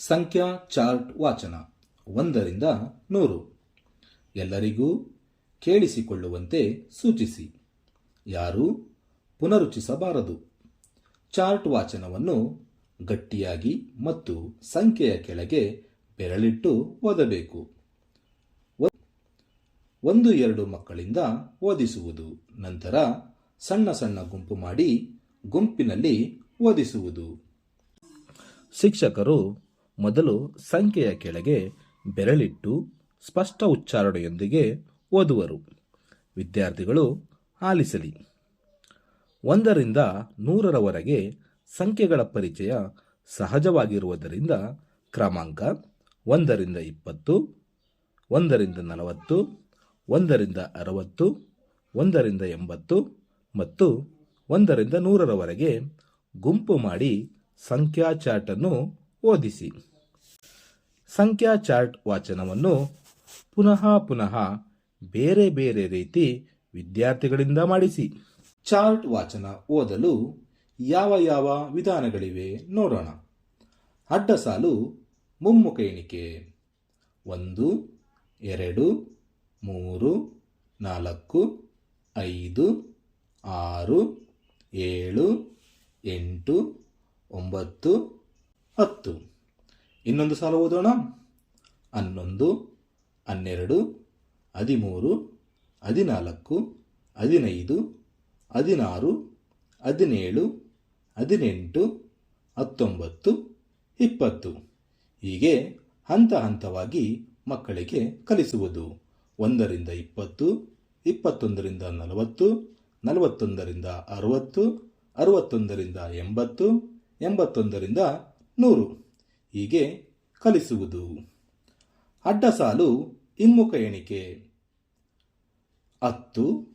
ಸಂಖ್ಯಾ ಚಾರ್ಟ್ ವಾಚನ, ಒಂದರಿಂದ ನೂರು. ಎಲ್ಲರಿಗೂ ಕೇಳಿಸಿಕೊಳ್ಳುವಂತೆ ಸೂಚಿಸಿ. ಯಾರೂ ಪುನರುಚಿಸಬಾರದು ಚಾರ್ಟ್ ವಾಚನವನ್ನು ಗಟ್ಟಿಯಾಗಿ ಮತ್ತು ಸಂಖ್ಯೆಯ ಕೆಳಗೆ ಬೆರಳಿಟ್ಟು ಓದಬೇಕು. ಒಂದು ಎರಡು ಮಕ್ಕಳಿಂದ ಓದಿಸುವುದು, ನಂತರ ಸಣ್ಣ ಸಣ್ಣ ಗುಂಪು ಮಾಡಿ ಗುಂಪಿನಲ್ಲಿ ಓದಿಸುವುದು. ಶಿಕ್ಷಕರು ಮೊದಲು ಸಂಖ್ಯೆಯ ಕೆಳಗೆ ಬೆರಳಿಟ್ಟು ಸ್ಪಷ್ಟ ಉಚ್ಚಾರಣೆಯೊಂದಿಗೆ ಓದುವರು. ವಿದ್ಯಾರ್ಥಿಗಳು ಆಲಿಸಲಿ. ಒಂದರಿಂದ ನೂರರವರೆಗೆ ಸಂಖ್ಯೆಗಳ ಪರಿಚಯ ಸಹಜವಾಗಿರುವುದರಿಂದ ಕ್ರಮಾಂಕ ಒಂದರಿಂದ ಇಪ್ಪತ್ತು, ಒಂದರಿಂದ ನಲವತ್ತು, ಒಂದರಿಂದ ಅರವತ್ತು, ಒಂದರಿಂದ ಎಂಬತ್ತು ಮತ್ತು ಒಂದರಿಂದ ನೂರರವರೆಗೆ ಗುಂಪು ಮಾಡಿ ಸಂಖ್ಯಾ ಚಾರ್ಟನ್ನು ಓದಿಸಿ. ಸಂಖ್ಯಾ ಚಾರ್ಟ್ ವಾಚನವನ್ನು ಪುನಃ ಪುನಃ ಬೇರೆ ಬೇರೆ ರೀತಿ ವಿದ್ಯಾರ್ಥಿಗಳಿಂದ ಮಾಡಿಸಿ. ಚಾರ್ಟ್ ವಾಚನ ಓದಲು ಯಾವ ಯಾವ ವಿಧಾನಗಳಿವೆ ನೋಡೋಣ. ಅಡ್ಡ ಸಾಲು, ಮುಮ್ಮುಖ ಎಣಿಕೆ, ಒಂದು, ಎರಡು, ಮೂರು, ನಾಲ್ಕು, ಐದು, ಆರು, ಏಳು, ಎಂಟು, ಒಂಬತ್ತು ಹತ್ತು. ಇನ್ನೊಂದು ಸಾಲ ಓದೋಣ? ಹನ್ನೊಂದು, ಹನ್ನೆರಡು, ಹದಿಮೂರು, ಹದಿನಾಲ್ಕು, ಹದಿನೈದು, ಹದಿನಾರು, ಹದಿನೇಳು, ಹದಿನೆಂಟು, ಹತ್ತೊಂಬತ್ತು, ಇಪ್ಪತ್ತು. ಹೀಗೆ ಹಂತ ಹಂತವಾಗಿ ಮಕ್ಕಳಿಗೆ ಕಲಿಸುವುದು. ಒಂದರಿಂದ ಇಪ್ಪತ್ತು, ಇಪ್ಪತ್ತೊಂದರಿಂದ ನಲವತ್ತು, ನಲವತ್ತೊಂದರಿಂದ ಅರವತ್ತು, ಅರವತ್ತೊಂದರಿಂದ ಎಂಬತ್ತು, ಎಂಬತ್ತೊಂದರಿಂದ ನೂರು. ಹೀಗೆ ಕಲಿಸುವುದು. ಅಡ್ಡ ಸಾಲು ಹಿಮ್ಮುಖ ಎಣಿಕೆ. ಹತ್ತು,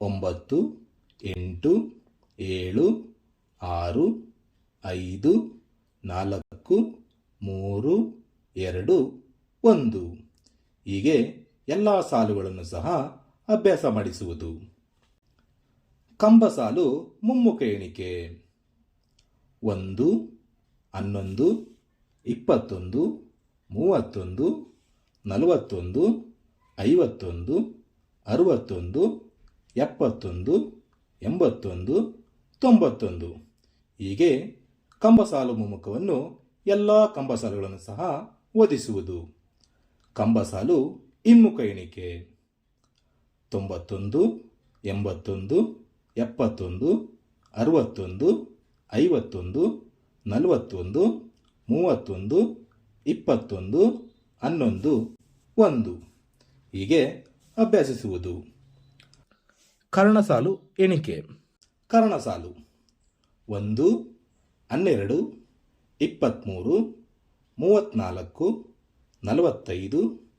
ಒಂಬತ್ತು, ಎಂಟು, ಏಳು, ಆರು, ಐದು, ನಾಲ್ಕು, ಮೂರು, ಎರಡು, ಒಂದು. ಹೀಗೆ ಎಲ್ಲ ಸಾಲುಗಳನ್ನು ಸಹ ಅಭ್ಯಾಸ ಮಾಡಿಸುವುದು. ಕಂಬ ಸಾಲು ಮುಮ್ಮುಖ ಎಣಿಕೆ. ಒಂದು ಹನ್ನೊಂದು, ಇಪ್ಪತ್ತೊಂದು, ಮೂವತ್ತೊಂದು, ನಲವತ್ತೊಂದು, ಐವತ್ತೊಂದು, ಅರುವತ್ತೊಂದು, ಎಪ್ಪತ್ತೊಂದು, ಎಂಬತ್ತೊಂದು, ತೊಂಬತ್ತೊಂದು. ಹೀಗೆ ಕಂಬಸಾಲು ಮುಮ್ಮುಖವನ್ನು ಎಲ್ಲ ಕಂಬಸಾಲುಗಳನ್ನು ಸಹ ಓದಿಸುವುದು. ಕಂಬಸಾಲು ಹಿಮ್ಮುಖ ಎಣಿಕೆ ತೊಂಬತ್ತೊಂದು, ಎಂಬತ್ತೊಂದು, ಎಪ್ಪತ್ತೊಂದು, ಅರುವತ್ತೊಂದು, ಐವತ್ತೊಂದು ನಲವತ್ತೊಂದು, ಮೂವತ್ತೊಂದು, ಇಪ್ಪತ್ತೊಂದು, ಹನ್ನೊಂದು, ಒಂದು. ಹೀಗೆ ಅಭ್ಯಾಸಿಸುವುದು. ಕರ್ಣಸಾಲು ಎಣಿಕೆ. ಕರ್ಣಸಾಲು ಒಂದು, ಹನ್ನೆರಡು ಇಪ್ಪತ್ತ್ಮೂರು ಮೂವತ್ತ್ನಾಲ್ಕು ನಲವತ್ತೈದು,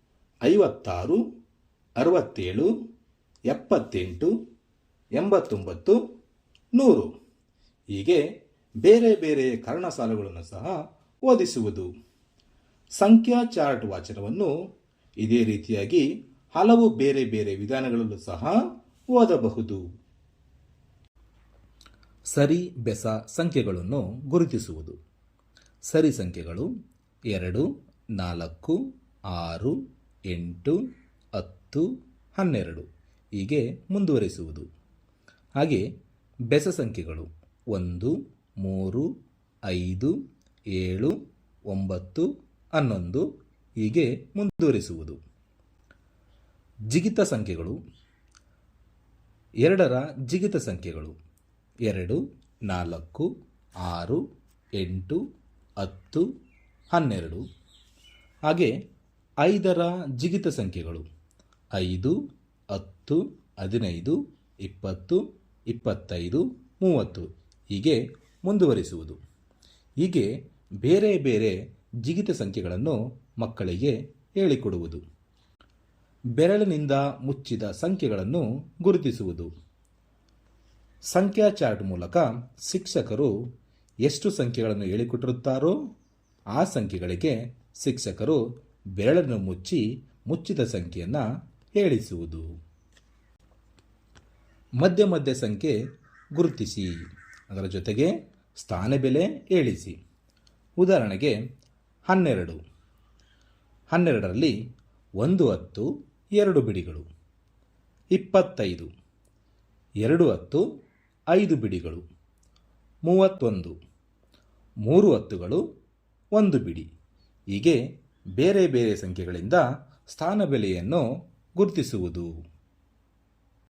ಐವತ್ತಾರು, ಅರವತ್ತೇಳು, ಎಪ್ಪತ್ತೆಂಟು, ಎಂಬತ್ತೊಂಬತ್ತು, ನೂರು. ಹೀಗೆ ಬೇರೆ ಬೇರೆ ಕರ್ಣಸಾಲುಗಳನ್ನು ಸಹ ಓದಿಸುವುದು. ಸಂಖ್ಯಾ ಚಾರ್ಟ್ ವಾಚನವನ್ನು ಇದೇ ರೀತಿಯಾಗಿ ಹಲವು ಬೇರೆ ಬೇರೆ ವಿಧಾನಗಳಲ್ಲೂ ಸಹ ಓದಬಹುದು. ಸರಿ ಬೆಸ ಸಂಖ್ಯೆಗಳನ್ನು ಗುರುತಿಸುವುದು. ಸರಿ ಸಂಖ್ಯೆಗಳು ಎರಡು, ನಾಲ್ಕು, ಆರು, ಎಂಟು, ಹತ್ತು, ಹನ್ನೆರಡು ಹೀಗೆ ಮುಂದುವರಿಸುವುದು. ಹಾಗೆ ಬೆಸ ಸಂಖ್ಯೆಗಳು ಒಂದು ಮೂರು, ಐದು, ಏಳು, ಒಂಬತ್ತು, ಹನ್ನೊಂದು ಹೀಗೆ ಮುಂದುವರಿಸುವುದು. ಜಿಗಿತ ಸಂಖ್ಯೆಗಳು. ಎರಡರ ಜಿಗಿತ ಸಂಖ್ಯೆಗಳು. ಎರಡು, ನಾಲ್ಕು, ಆರು, ಎಂಟು, ಹತ್ತು, ಹನ್ನೆರಡು. ಹಾಗೆ ಐದರ ಜಿಗಿತ ಸಂಖ್ಯೆಗಳು. ಐದು, ಹತ್ತು, ಹದಿನೈದು, ಇಪ್ಪತ್ತು, ಇಪ್ಪತ್ತೈದು, ಮೂವತ್ತು ಹೀಗೆ ಮುಂದುವರಿಸುವುದು. ಹೀಗೆ ಬೇರೆ ಬೇರೆ ಜಿಗಿತ ಸಂಖ್ಯೆಗಳನ್ನು ಮಕ್ಕಳಿಗೆ ಹೇಳಿಕೊಡುವುದು. ಬೆರಳಿನಿಂದ ಮುಚ್ಚಿದ ಸಂಖ್ಯೆಗಳನ್ನು ಗುರುತಿಸುವುದು. ಸಂಖ್ಯಾ ಚಾರ್ಟ್ ಮೂಲಕ ಶಿಕ್ಷಕರು ಎಷ್ಟು ಸಂಖ್ಯೆಗಳನ್ನು ಹೇಳಿಕೊಟ್ಟಿರುತ್ತಾರೋ ಆ ಸಂಖ್ಯೆಗಳಿಗೆ ಶಿಕ್ಷಕರು ಬೆರಳನ್ನು ಮುಚ್ಚಿ ಮುಚ್ಚಿದ ಸಂಖ್ಯೆಯನ್ನು ಹೇಳಿಸುವುದು. ಮಧ್ಯ ಮಧ್ಯ ಸಂಖ್ಯೆ ಗುರುತಿಸಿ. ಅದರ ಜೊತೆಗೆ ಸ್ಥಾನ ಬೆಲೆ ಏಳಿಸಿ. ಉದಾಹರಣೆಗೆ ಹನ್ನೆರಡು. ಹನ್ನೆರಡರಲ್ಲಿ ಒಂದು ಹತ್ತು, ಎರಡು ಬಿಡಿಗಳು. ಇಪ್ಪತ್ತೈದು. ಎರಡು ಹತ್ತು, ಐದು ಬಿಡಿಗಳು. ಮೂವತ್ತೊಂದು. ಮೂರು ಹತ್ತುಗಳು, ಒಂದು ಬಿಡಿ. ಹೀಗೆ ಬೇರೆ ಬೇರೆ ಸಂಖ್ಯೆಗಳಿಂದ ಸ್ಥಾನಬೆಲೆಯನ್ನು ಗುರುತಿಸುವುದು.